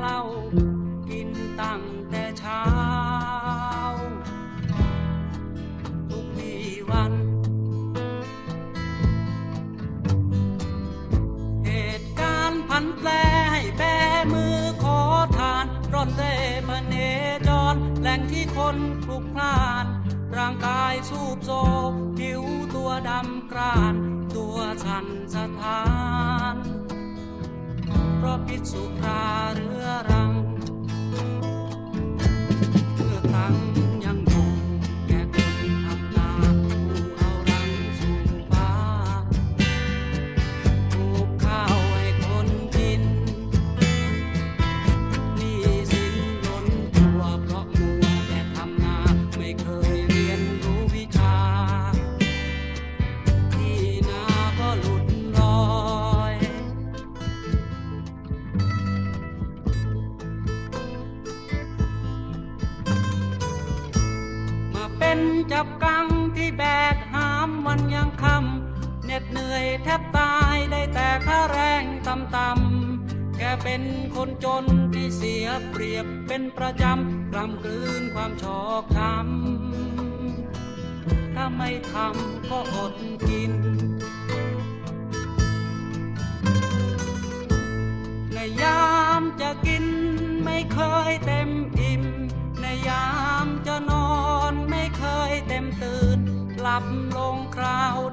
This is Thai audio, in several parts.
เหล้ากินตั้งแต่เช้า ทุกวีวัน เหตุการณ์ผันแปรให้แปรมือขอทาน ร่อนเร่มาเนจร แหล่งที่คนพลุกพลาน ร่างกายสูบโซผิวตัวดำกราน ตัวสันสะท้าน รพิษสุราเรื้อรัง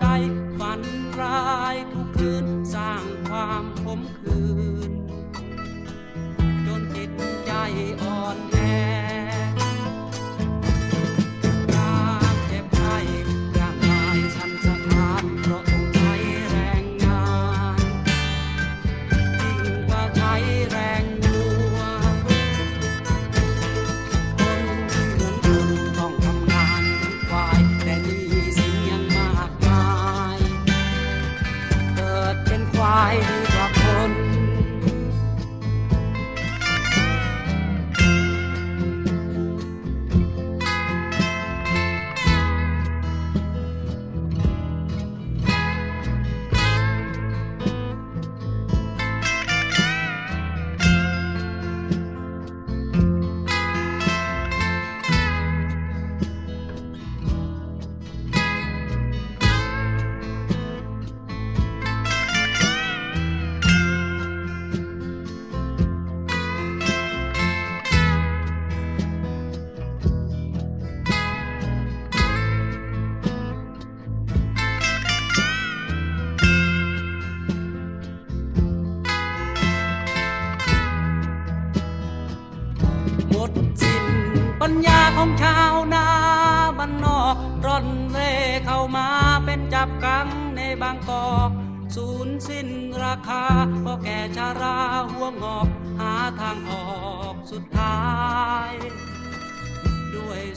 đây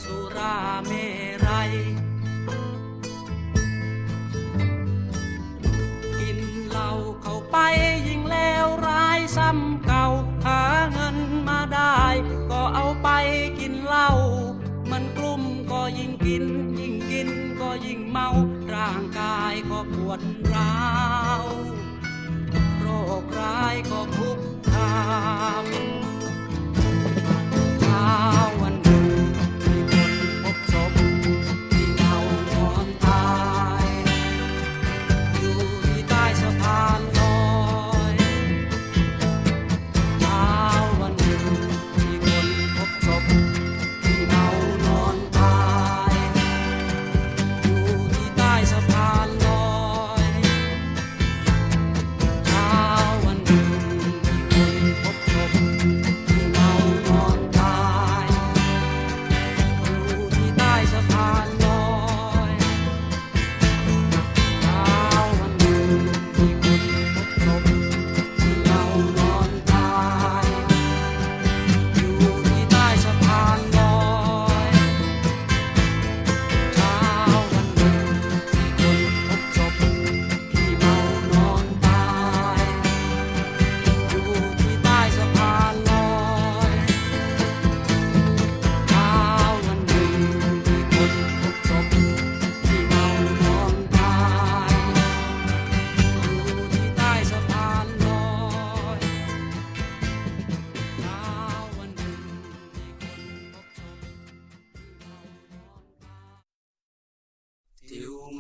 สุราเมรัย กินเหล้าเข้าไปยิ่งเลวร้ายซ้ำเก่า หาเงินมาได้ ก็เอาไปกินเหล้า มันกลุ่มก็ยิ่งกิน ยิ่งกินก็ยิ่งเมา ร่างกายก็ปวดร้าว โรคร้ายก็คุกคาม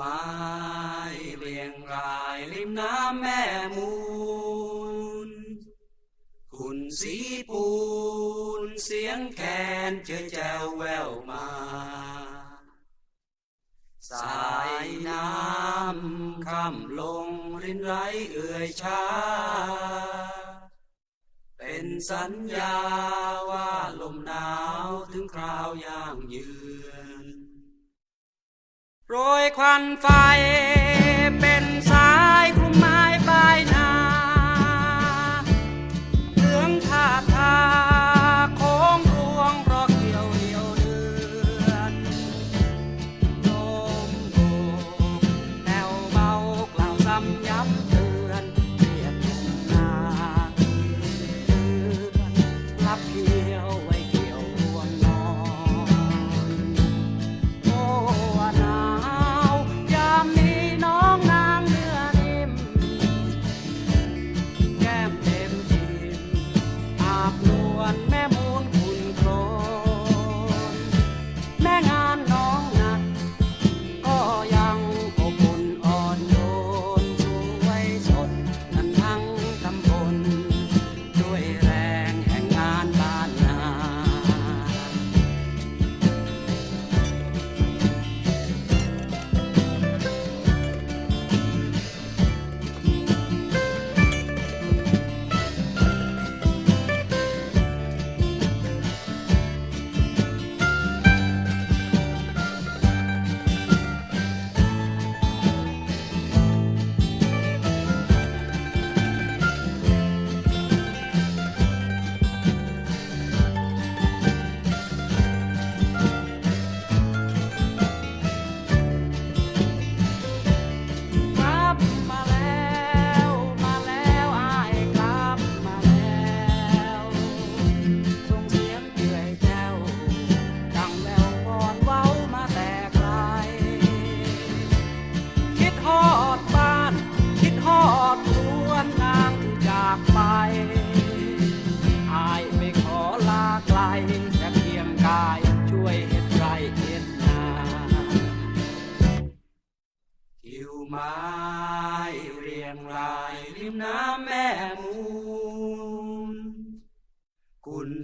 ไม้เรียงรายริมน้ำแม่มูล คุณสีปูนเสียงแคนเชื่อแจวแววมา สายน้ำคำลงรินไรเอื่อยช้า เป็นสัญญาว่าลมหนาวถึงคราวย่างยืน โรยควันไฟเป็นสายคุ้ม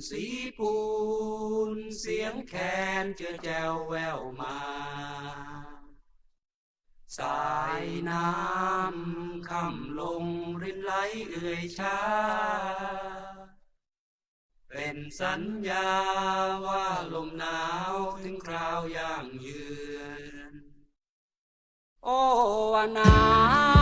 สีปูน เสียงแคนเจือแจวแววมา สายน้ำคำลงรินไหลเอื่อยช้า เป็นสัญญาว่าลมหนาวถึงคราวย่างเยือน โอวานา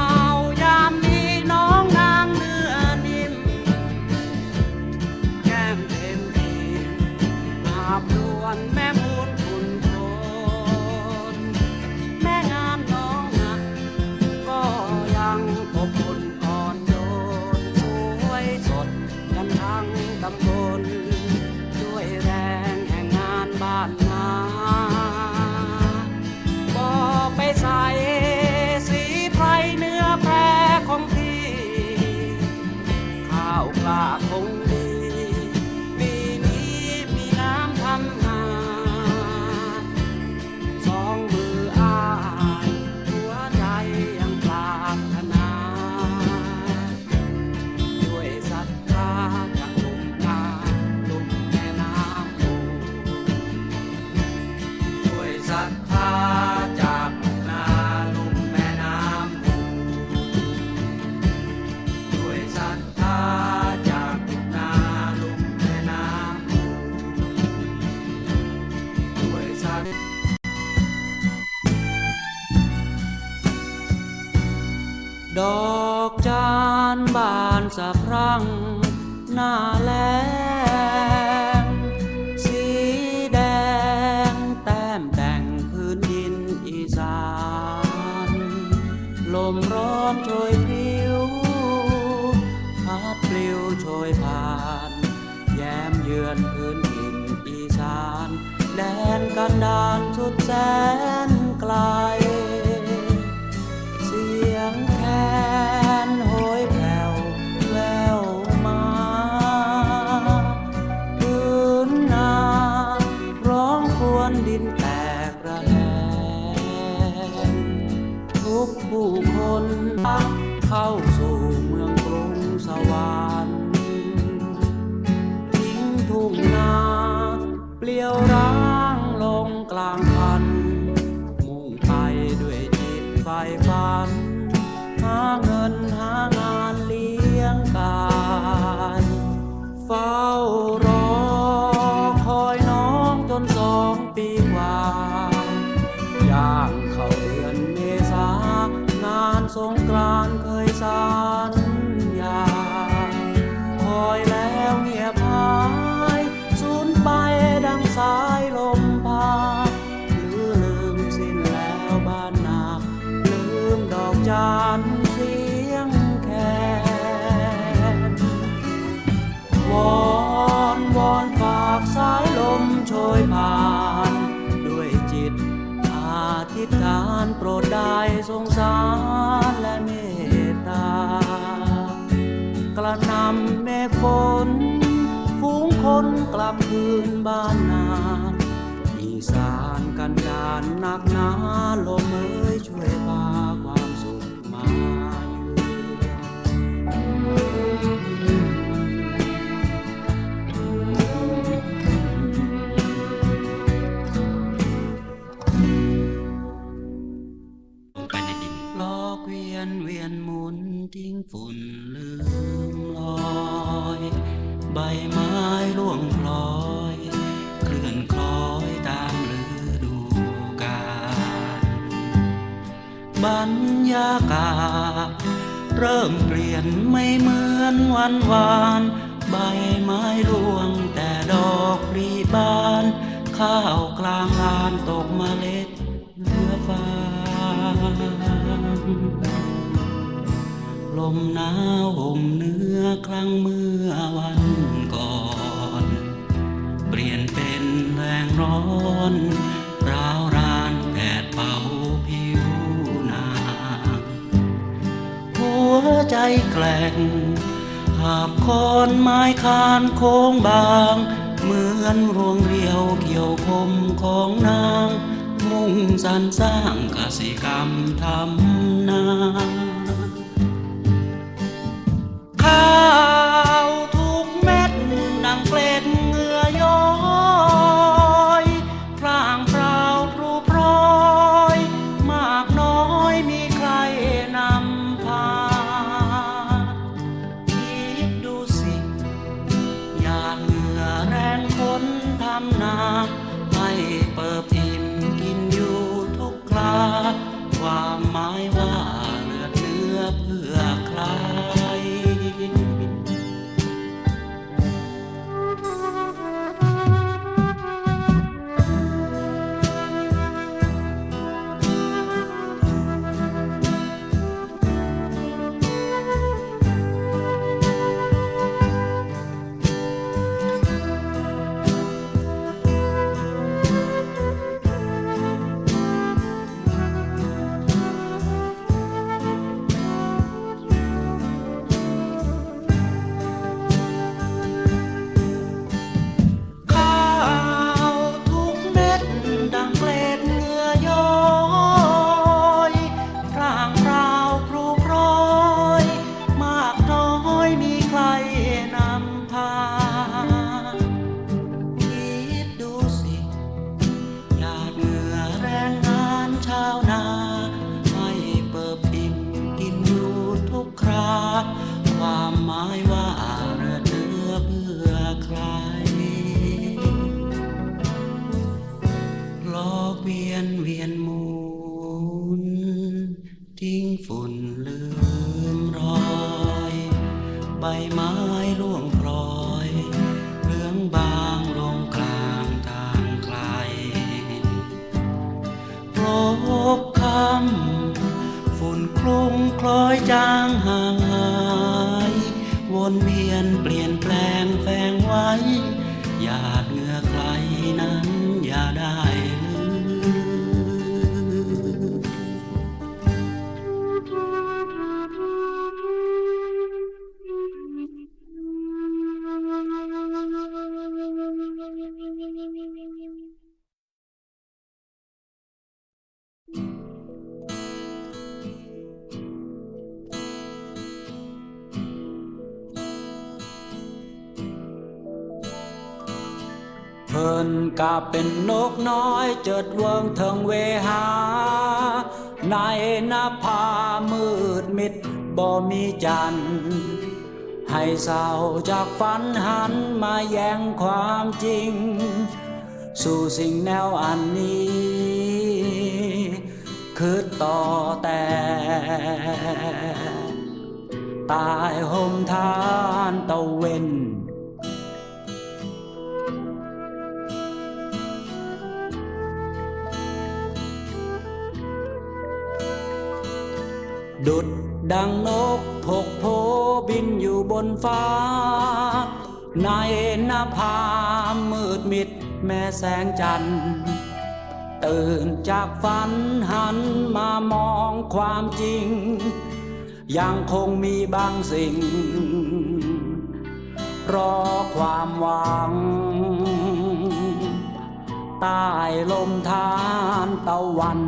สะพรั่งหน้าแล ผู้คนเข้าสู่เมืองกรุงสวรรค์ทิ้งทุ่งนาเปลี่ยวรา สงกรานเคยสัญญาคอยแล้วเงียบหายสูญไปดังสายลมพาหรือลืมสิ้นแล้วบ้านนา ลืมดอกจานเสียงแคนวอนวอนฝากสายลมโชยผ่านด้วยจิตอธิษฐานโปรดได้สงสาร ลับคืนบ้านนาอีสานกันดานหนักหนาลมเอ้ยช่วยพาความสุขมาอยู่ลงไปในดินลอกเวียนเวียนหมุนทิ้งฝุ่นลืมลอย ใบไม้ร่วงพลอย เคลื่อนคล้อยตามฤดูกาลบรรยากาศเริ่มเปลี่ยนไม่เหมือนวันวาน ใบไม้ร่วงแต่ดอกรีบาน ข้าวกลางลานตกเมล็ดเลือฟ้า มหนาวห่มเนื้อครั้งเมื่อวันก่อน เปลี่ยนเป็นแรงร้อนร้าวรานแผดเป่าผิวนางหัวใจแกล่งหาบคอนไม้คานโค้งบาง เหมือนรวงเรียวเกี่ยวคมของนาง มุ่งสรรสร้างกสิกรรมทำนา ข้า หมายว่า ลินกะเป็นนกน้อยเจิดเวิงเทิงเวหา ในนภามืดมิดบ่มีจันทร์ให้เศร้าจากฝันหันมาแย่งความจริง สู่สิ่งแนวอันนี้ คือต่อแต่ตายห่มทานตะเวน ดุดดังนกถกโพบินอยู่บนฟ้า ในนภามืดมิดแม่แสงจันทร์ ตื่นจากฝันหันมามองความจริง ยังคงมีบางสิ่ง รอความหวัง ใต้ลมทานตะวัน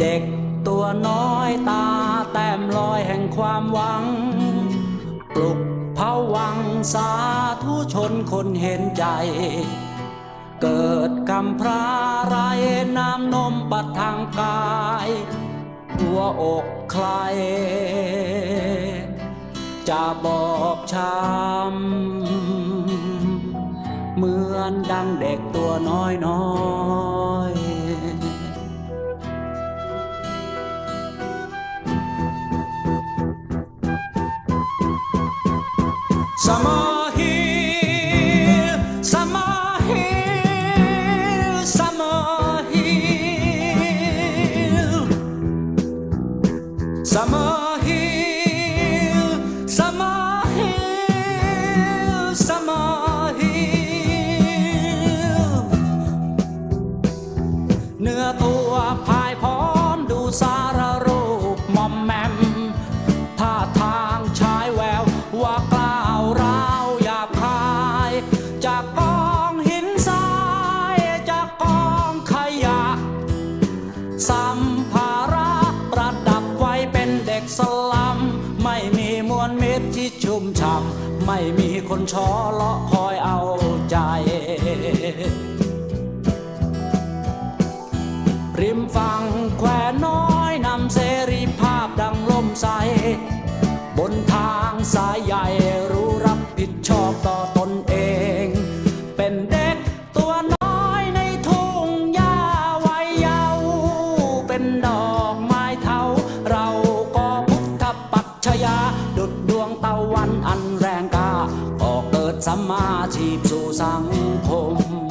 เด็กตัวน้อยตาแต้มลอยแห่งความหวัง ปลุกเผาวังสาธุชนคนเห็นใจ เกิดกำพร้าไรน้ำนมปัดทางกายหัวอกใคร จะบอบช้ำเหมือนดังเด็กตัวน้อยน้อย Summer สัมมาชีพสู่สังคม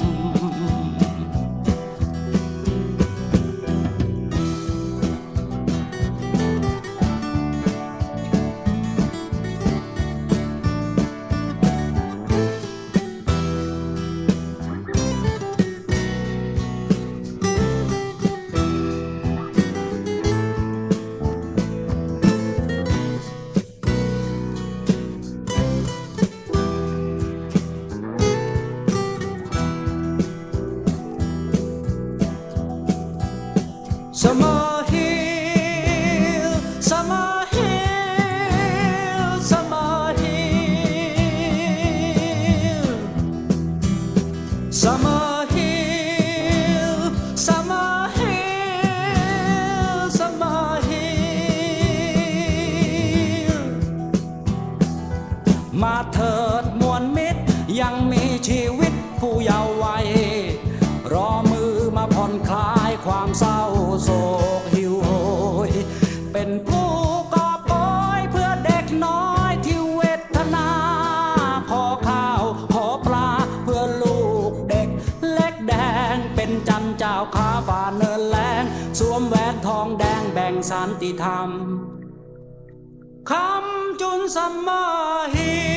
ติธรรมคำจุนสัมมาฮี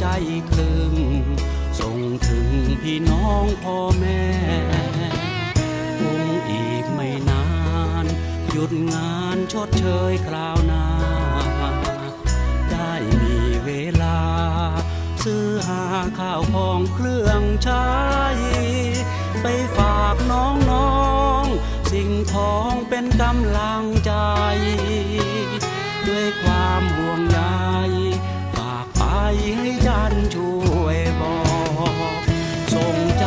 ใจครึ่งส่งถึงพี่น้องพ่อแม่คงอีกไม่นาน หยุดงานชดเชยคราวหน้า ได้มีเวลา ซื้อหาข้าวของเครื่องใช้ ไปฝากน้องๆ สิ่งของเป็นกำลังใจ ด้วยความห่วงใย ให้จันช่วยบอก ส่งใจ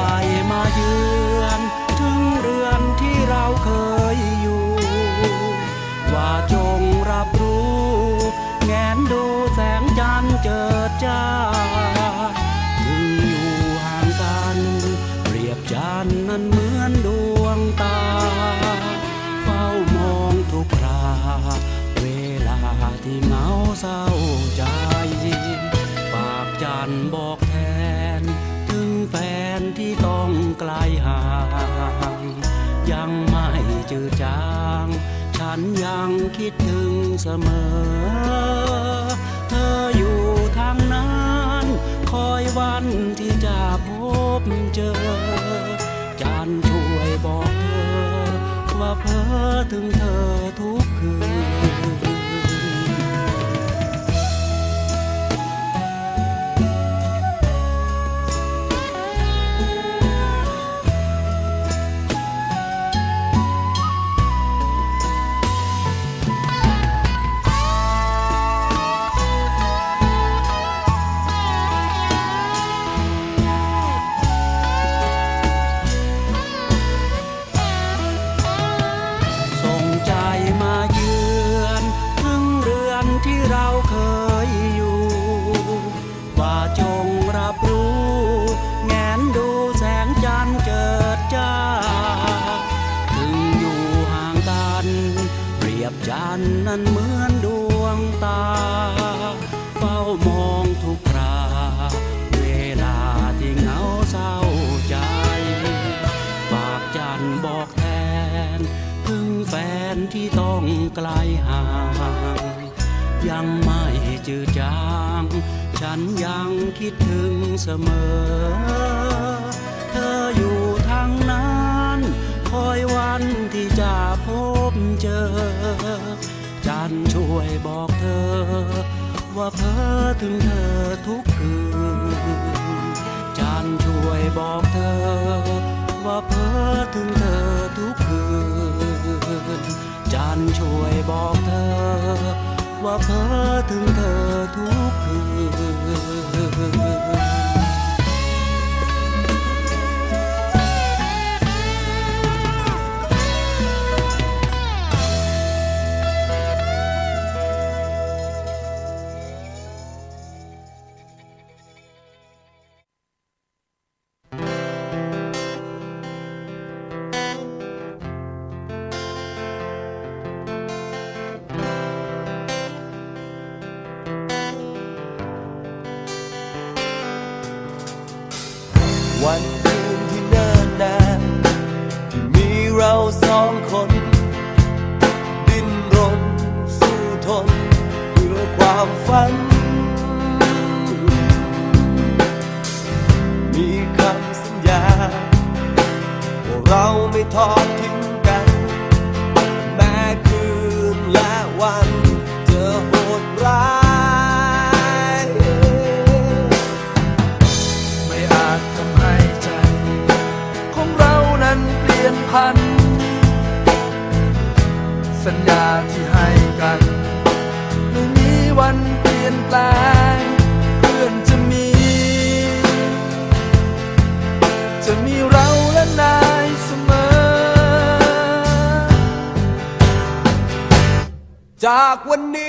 มาเยือน ถึงเรือนที่เราเคยอยู่ ว่าจงรับรู้แงนดูแสงจันทร์เจิดจ้าถึงอยู่ห่างกัน เปรียบจันนั้นเหมือนด ยังคิดถึงเสมอ เธออยู่ทางนั้น คอยวันที่จะพบเจอจันช่วยบอกเธอ ว่าเพ้อถึงเธอ ฉันยังคิดถึงเสมอ เธออยู่ทางนั้น คอยวันที่จะพบเจอ จันช่วยบอกเธอ ว่าเพ้อถึงเธอทุกคืน จันช่วยบอกเธอ ว่าเพ้อถึงเธอทุกคืน จันช่วยบอกเธอ ว่าเพ้อถึงเธอทุกคืน วั วันเปลี่ยนแปลงเพื่อนจะมี จะมีเราและนายเสมอ จากวันนี้